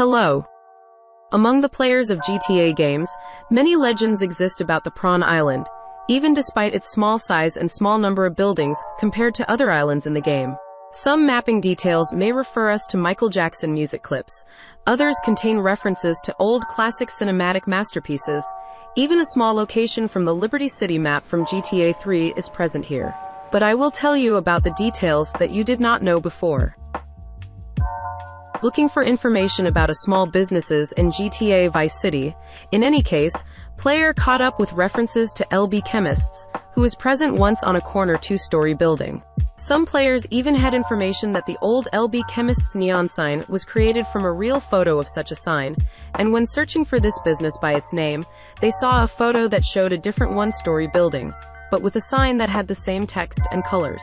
Hello. Among the players of GTA games, many legends exist about the Prawn Island, even despite its small size and small number of buildings compared to other islands in the game. Some mapping details may refer us to Michael Jackson music clips. Others contain references to old classic cinematic masterpieces. Even a small location from the Liberty City map from GTA 3 is present here. But I will tell you about the details that you did not know before. Looking for information about a small businesses in GTA Vice City. In any case, player caught up with references to LB Chemists, who was present once on a corner two-story building. Some players even had information that the old LB Chemist's neon sign was created from a real photo of such a sign, and when searching for this business by its name, they saw a photo that showed a different one-story building, but with a sign that had the same text and colors.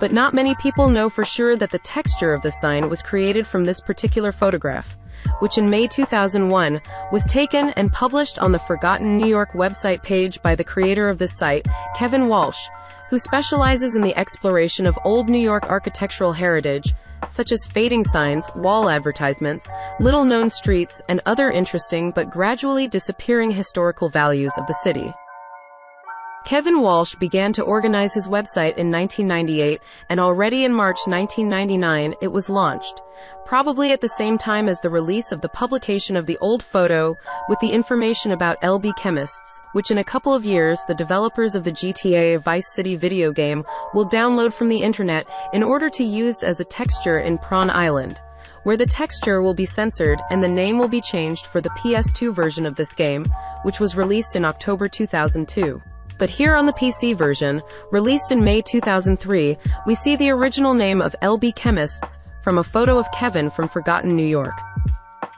But not many people know for sure that the texture of the sign was created from this particular photograph, which in May 2001 was taken and published on the Forgotten New York website page by the creator of this site, Kevin Walsh, who specializes in the exploration of old New York architectural heritage, such as fading signs, wall advertisements, little known streets, and other interesting but gradually disappearing historical values of the city. Kevin Walsh began to organize his website in 1998, and already in March 1999 it was launched, probably at the same time as the release of the publication of the old photo with the information about LB Chemists, which in a couple of years the developers of the GTA Vice City video game will download from the internet in order to use as a texture in Prawn Island where the texture will be censored and the name will be changed for the PS2 version of this game, which was released in October 2002. But here on the PC version, released in May 2003, we see the original name of LB Chemists from a photo of Kevin from Forgotten New York.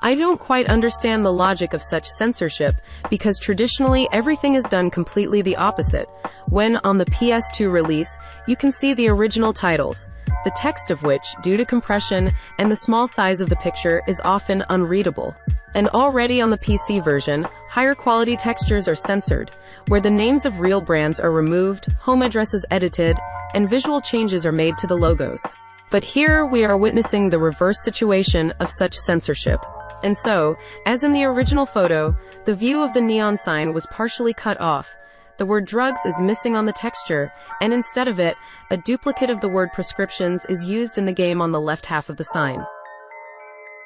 I don't quite understand the logic of such censorship because traditionally everything is done completely the opposite. When on the PS2 release, you can see the original titles, the text of which, due to compression and the small size of the picture, is often unreadable. And already on the PC version, higher quality textures are censored, where the names of real brands are removed, home addresses edited, and visual changes are made to the logos. But here we are witnessing the reverse situation of such censorship. And so, as in the original photo, the view of the neon sign was partially cut off. The word drugs is missing on the texture, and instead of it, a duplicate of the word prescriptions is used in the game on the left half of the sign.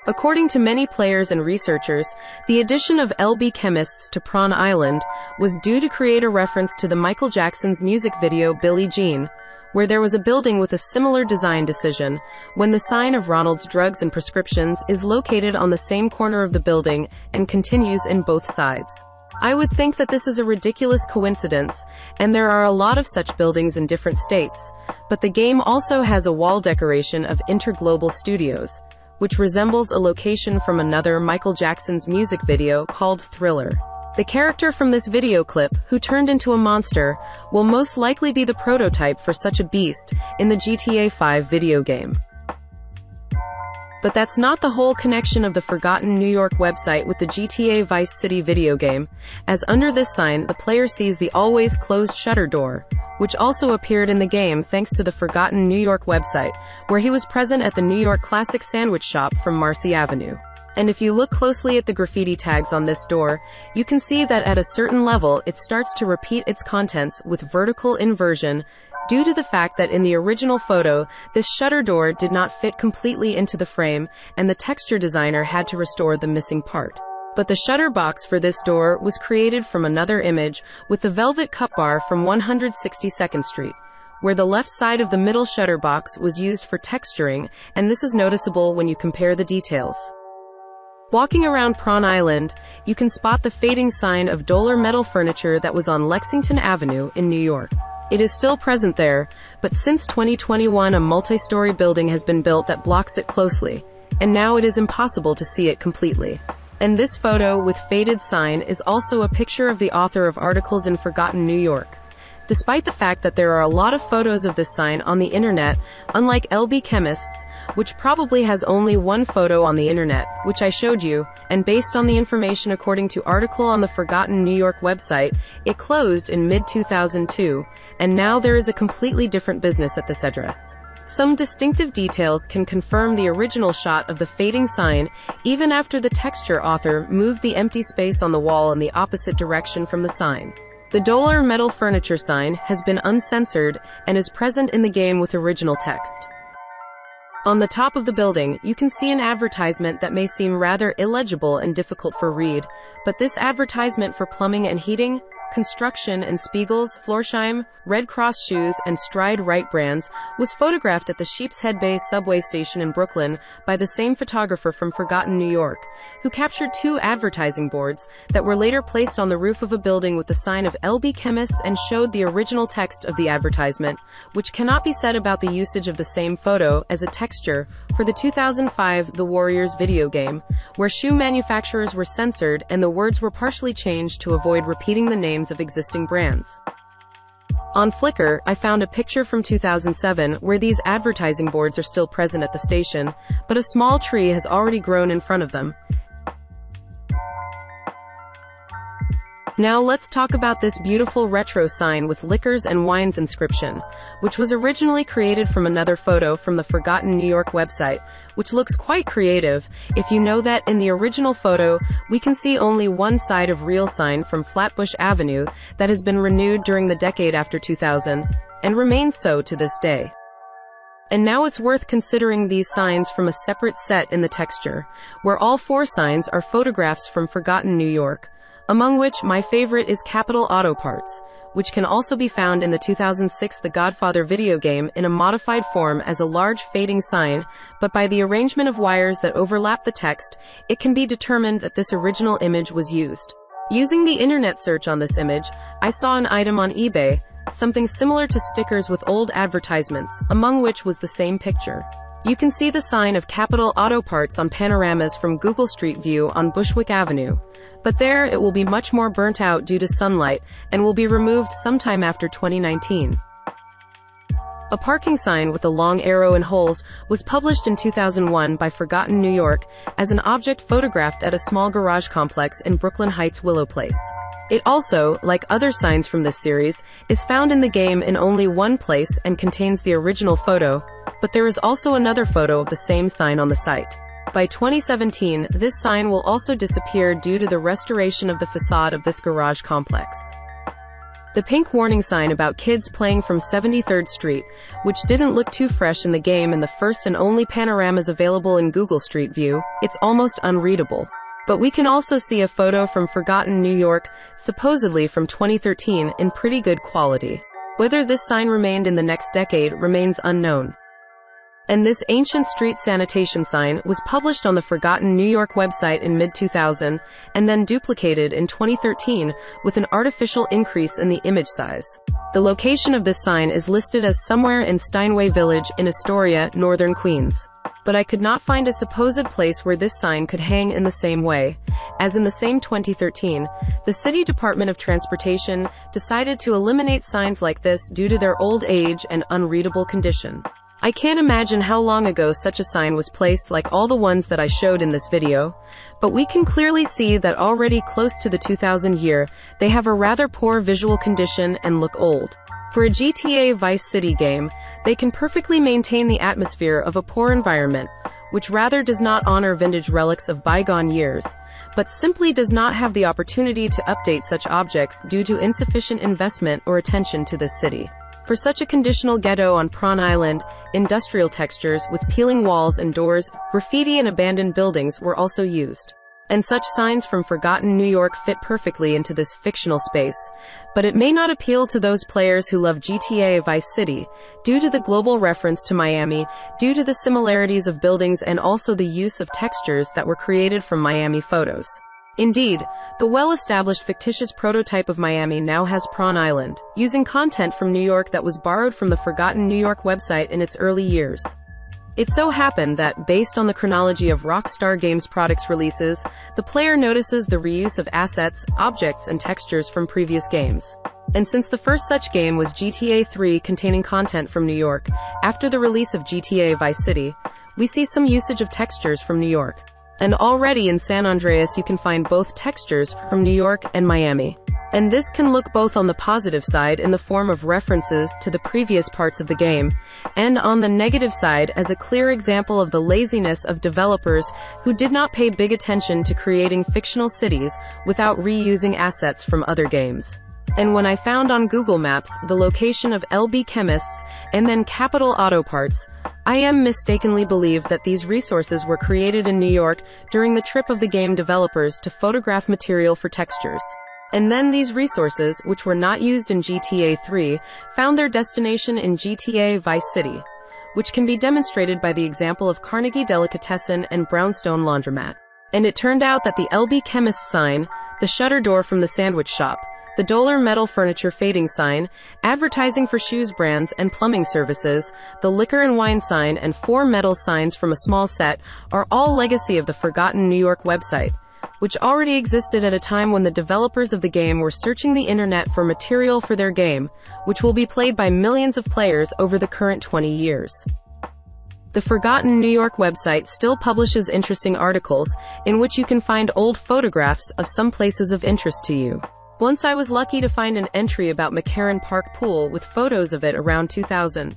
According to many players and researchers, the addition of LB Chemists to Prawn Island was due to create a reference to the Michael Jackson's music video Billie Jean, where there was a building with a similar design decision, when the sign of Ronald's Drugs and Prescriptions is located on the same corner of the building and continues in both sides. I would think that this is a ridiculous coincidence, and there are a lot of such buildings in different states, but the game also has a wall decoration of Interglobal Studios, which resembles a location from another Michael Jackson's music video called Thriller. The character from this video clip, who turned into a monster, will most likely be the prototype for such a beast in the GTA 5 video game. But that's not the whole connection of the Forgotten New York website with the GTA Vice City video game, as under this sign, the player sees the always closed shutter door, which also appeared in the game thanks to the Forgotten New York website, where he was present at the New York Classic Sandwich Shop from Marcy Avenue. And if you look closely at the graffiti tags on this door, you can see that at a certain level it starts to repeat its contents with vertical inversion due to the fact that in the original photo, this shutter door did not fit completely into the frame and the texture designer had to restore the missing part. But the shutter box for this door was created from another image with the velvet cup bar from 162nd Street, where the left side of the middle shutter box was used for texturing, and this is noticeable when you compare the details. Walking around Prawn Island, you can spot the fading sign of Doler Metal Furniture that was on Lexington Avenue in New York. It is still present there, but since 2021 a multi-story building has been built that blocks it closely, and now it is impossible to see it completely. And this photo with faded sign is also a picture of the author of articles in Forgotten New York. Despite the fact that there are a lot of photos of this sign on the internet, unlike LB Chemists, which probably has only one photo on the internet, which I showed you, and based on the information according to article on the Forgotten New York website, it closed in mid-2002, and now there is a completely different business at this address. Some distinctive details can confirm the original shot of the fading sign, even after the texture author moved the empty space on the wall in the opposite direction from the sign. The Dollar metal furniture sign has been uncensored and is present in the game with original text. On the top of the building, you can see an advertisement that may seem rather illegible and difficult for read, but this advertisement for plumbing and heating Construction and Spiegel's, Florsheim, Red Cross Shoes, and Stride Rite brands was photographed at the Sheepshead Bay subway station in Brooklyn by the same photographer from Forgotten New York, who captured two advertising boards that were later placed on the roof of a building with the sign of LB Chemists and showed the original text of the advertisement, which cannot be said about the usage of the same photo as a texture for the 2005 The Warriors video game, where shoe manufacturers were censored and the words were partially changed to avoid repeating the names of existing brands. On Flickr, I found a picture from 2007 where these advertising boards are still present at the station, but a small tree has already grown in front of them, Now let's talk about this beautiful retro sign with liquors and wines inscription, which was originally created from another photo from the Forgotten New York website, which looks quite creative. If you know that in the original photo, we can see only one side of real sign from Flatbush Avenue that has been renewed during the decade after 2000 and remains so to this day. And now it's worth considering these signs from a separate set in the texture, where all four signs are photographs from Forgotten New York, among which my favorite is Capital Auto Parts, which can also be found in the 2006 The Godfather video game in a modified form as a large fading sign, but by the arrangement of wires that overlap the text, it can be determined that this original image was used. Using the internet search on this image, I saw an item on eBay, something similar to stickers with old advertisements, among which was the same picture. You can see the sign of Capital Auto Parts on panoramas from Google Street View on Bushwick Avenue. But there, it will be much more burnt out due to sunlight and will be removed sometime after 2019. A parking sign with a long arrow and holes was published in 2001 by Forgotten New York as an object photographed at a small garage complex in Brooklyn Heights Willow Place. It also, like other signs from this series, is found in the game in only one place and contains the original photo, but there is also another photo of the same sign on the site. By 2017, this sign will also disappear due to the restoration of the facade of this garage complex. The pink warning sign about kids playing from 73rd Street, which didn't look too fresh in the game in the first and only panoramas available in Google Street View, it's almost unreadable. But we can also see a photo from Forgotten New York, supposedly from 2013, in pretty good quality. Whether this sign remained in the next decade remains unknown. And this ancient street sanitation sign was published on the Forgotten New York website in mid-2000 and then duplicated in 2013 with an artificial increase in the image size. The location of this sign is listed as somewhere in Steinway Village in Astoria, northern Queens. But I could not find a supposed place where this sign could hang in the same way. As in the same 2013, the City Department of Transportation decided to eliminate signs like this due to their old age and unreadable condition. I can't imagine how long ago such a sign was placed like all the ones that I showed in this video, but we can clearly see that already close to the 2000 year, they have a rather poor visual condition and look old. For a GTA Vice City game, they can perfectly maintain the atmosphere of a poor environment, which rather does not honor vintage relics of bygone years, but simply does not have the opportunity to update such objects due to insufficient investment or attention to this city. For such a conditional ghetto on Prawn Island, industrial textures with peeling walls and doors, graffiti and abandoned buildings were also used. And such signs from forgotten New York fit perfectly into this fictional space. But it may not appeal to those players who love GTA Vice City, due to the global reference to Miami, due to the similarities of buildings and also the use of textures that were created from Miami photos. Indeed, the well-established fictitious prototype of Miami now has Prawn Island, using content from New York that was borrowed from the Forgotten New York website in its early years. It so happened that, based on the chronology of Rockstar Games products releases, the player notices the reuse of assets, objects, and textures from previous games. And since the first such game was GTA 3 containing content from New York, after the release of GTA Vice City, we see some usage of textures from New York. And already in San Andreas you can find both textures from New York and Miami. And this can look both on the positive side in the form of references to the previous parts of the game, and on the negative side as a clear example of the laziness of developers who did not pay big attention to creating fictional cities without reusing assets from other games. And when I found on Google Maps the location of LB Chemists and then Capital Auto Parts, I am mistakenly believed that these resources were created in New York during the trip of the game developers to photograph material for textures. And then these resources, which were not used in GTA 3, found their destination in GTA Vice City, which can be demonstrated by the example of Carnegie Delicatessen and Brownstone Laundromat. And it turned out that the LB Chemist sign, the shutter door from the sandwich shop, the Dollar Metal Furniture fading sign, advertising for shoes brands and plumbing services, the liquor and wine sign, and four metal signs from a small set are all legacy of the Forgotten New York website which already existed at a time when the developers of the game were searching the internet for material for their game, which will be played by millions of players over the current 20 years. The Forgotten New York website still publishes interesting articles in which you can find old photographs of some places of interest to you. Once I was lucky to find an entry about McCarren Park Pool with photos of it around 2000,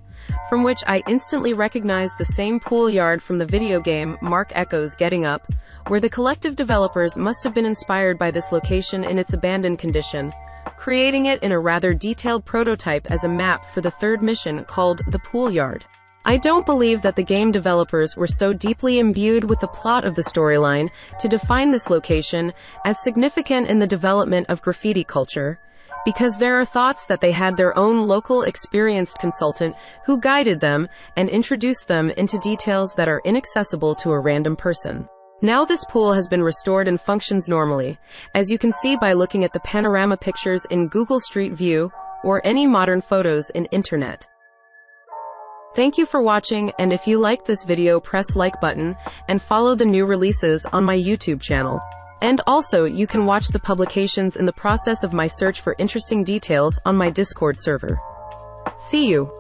from which I instantly recognized the same pool yard from the video game Mark Echoes Getting Up, where the collective developers must have been inspired by this location in its abandoned condition, creating it in a rather detailed prototype as a map for the third mission called the Pool Yard. I don't believe that the game developers were so deeply imbued with the plot of the storyline to define this location as significant in the development of graffiti culture, because there are thoughts that they had their own local experienced consultant who guided them and introduced them into details that are inaccessible to a random person. Now this pool has been restored and functions normally, as you can see by looking at the panorama pictures in Google Street View or any modern photos in internet. Thank you for watching and if you liked this video press like button and follow the new releases on my YouTube channel. And also you can watch the publications in the process of my search for interesting details on my Discord server. See you.